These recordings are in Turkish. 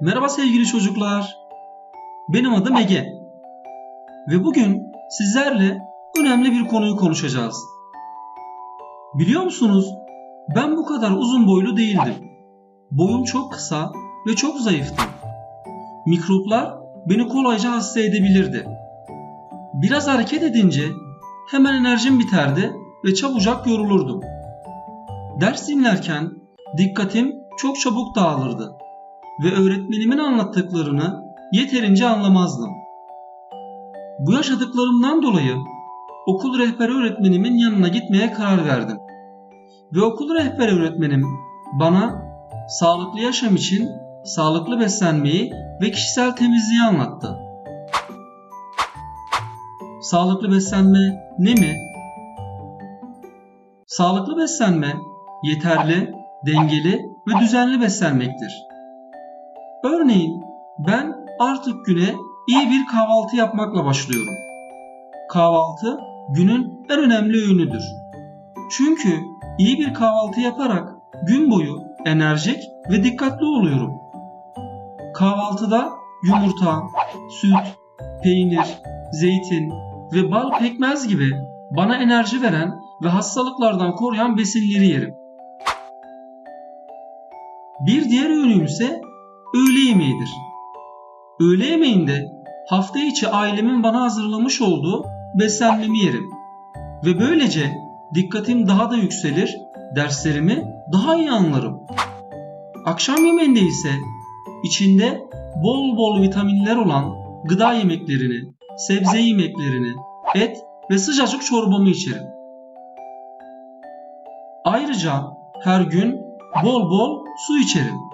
Merhaba sevgili çocuklar. Benim adım Ege. Ve bugün sizlerle önemli bir konuyu konuşacağız. Biliyor musunuz? Ben bu kadar uzun boylu değildim. Boyum çok kısa ve çok zayıftım. Mikroplar beni kolayca hasta edebilirdi. Biraz hareket edince hemen enerjim biterdi ve çabucak yorulurdum. Ders dinlerken dikkatim çok çabuk dağılırdı ve öğretmenimin anlattıklarını yeterince anlamazdım. Bu yaşadıklarımdan dolayı okul rehber öğretmenimin yanına gitmeye karar verdim. Ve okul rehber öğretmenim bana sağlıklı yaşam için sağlıklı beslenmeyi ve kişisel temizliği anlattı. Sağlıklı beslenme ne mi? Sağlıklı beslenme yeterli, dengeli ve düzenli beslenmektir. Örneğin ben artık güne iyi bir kahvaltı yapmakla başlıyorum. Kahvaltı günün en önemli öğünüdür. Çünkü iyi bir kahvaltı yaparak gün boyu enerjik ve dikkatli oluyorum. Kahvaltıda yumurta, süt, peynir, zeytin ve bal pekmez gibi bana enerji veren ve hastalıklardan koruyan besinleri yerim. Bir diğer öğünüm ise öğle yemeğidir. Öğle yemeğinde hafta içi ailemin bana hazırlamış olduğu beslenmemi yerim. Ve böylece dikkatim daha da yükselir, derslerimi daha iyi anlarım. Akşam yemeğinde ise içinde bol bol vitaminler olan gıda yemeklerini, sebze yemeklerini, et ve sıcacık çorbamı içerim. Ayrıca her gün bol bol su içerim.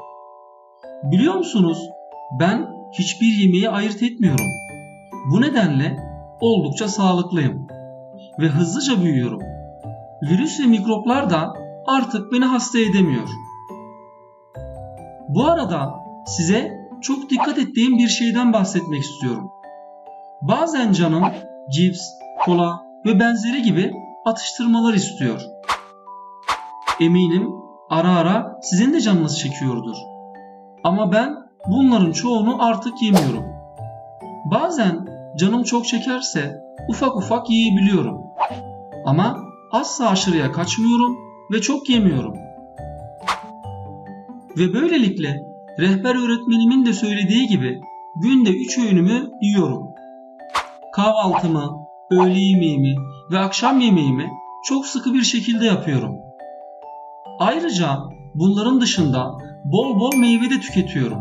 Biliyor musunuz? Ben hiçbir yemeği ayırt etmiyorum. Bu nedenle oldukça sağlıklıyım ve hızlıca büyüyorum. Virüs ve mikroplar da artık beni hasta edemiyor. Bu arada size çok dikkat ettiğim bir şeyden bahsetmek istiyorum. Bazen canım cips, kola ve benzeri gibi atıştırmalar istiyor. Eminim ara ara sizin de canınız çekiyordur. Ama ben bunların çoğunu artık yemiyorum. Bazen canım çok çekerse ufak ufak yiyebiliyorum. Ama asla aşırıya kaçmıyorum ve çok yemiyorum. Ve böylelikle rehber öğretmenimin de söylediği gibi günde 3 öğünümü yiyorum. Kahvaltımı, öğle yemeğimi ve akşam yemeğimi çok sıkı bir şekilde yapıyorum. Ayrıca bunların dışında bol bol meyve de tüketiyorum.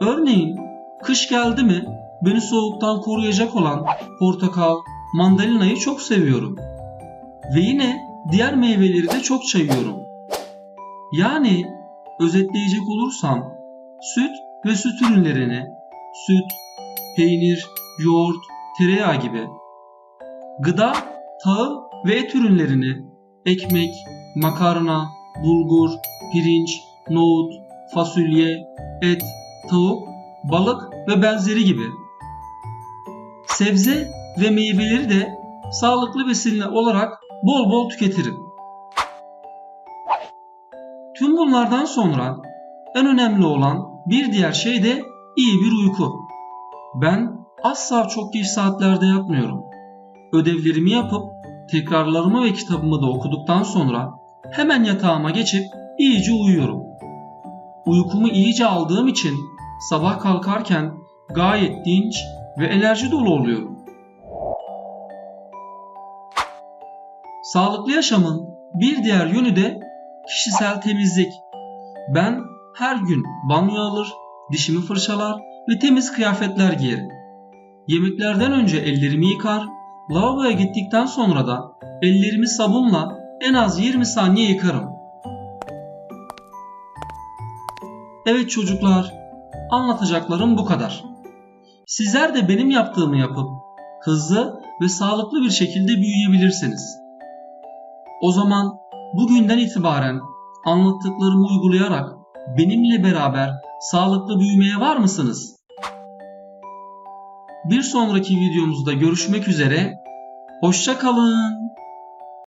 Örneğin kış geldi mi beni soğuktan koruyacak olan portakal, mandalinayı çok seviyorum. Ve yine diğer meyveleri de çok yiyorum. Yani özetleyecek olursam süt ve süt ürünlerini, süt, peynir, yoğurt, tereyağı gibi gıda, tahıl ve et ürünlerini ekmek, makarna, bulgur, pirinç, nohut, fasulye, et, tavuk, balık ve benzeri gibi. Sebze ve meyveleri de sağlıklı besinler olarak bol bol tüketirim. Tüm bunlardan sonra en önemli olan bir diğer şey de iyi bir uyku. Ben asla çok geç saatlerde yatmıyorum. Ödevlerimi yapıp tekrarlarımı ve kitabımı da okuduktan sonra hemen yatağıma geçip iyice uyuyorum. Uykumu iyice aldığım için sabah kalkarken gayet dinç ve enerji dolu oluyorum. Sağlıklı yaşamın bir diğer yönü de kişisel temizlik. Ben her gün banyo alır, dişimi fırçalar ve temiz kıyafetler giyerim. Yemeklerden önce ellerimi yıkar, lavaboya gittikten sonra da ellerimi sabunla en az 20 saniye yıkarım. Evet çocuklar, anlatacaklarım bu kadar. Sizler de benim yaptığımı yapıp hızlı ve sağlıklı bir şekilde büyüyebilirsiniz. O zaman bugünden itibaren anlattıklarımı uygulayarak benimle beraber sağlıklı büyümeye var mısınız? Bir sonraki videomuzda görüşmek üzere. Hoşça kalın.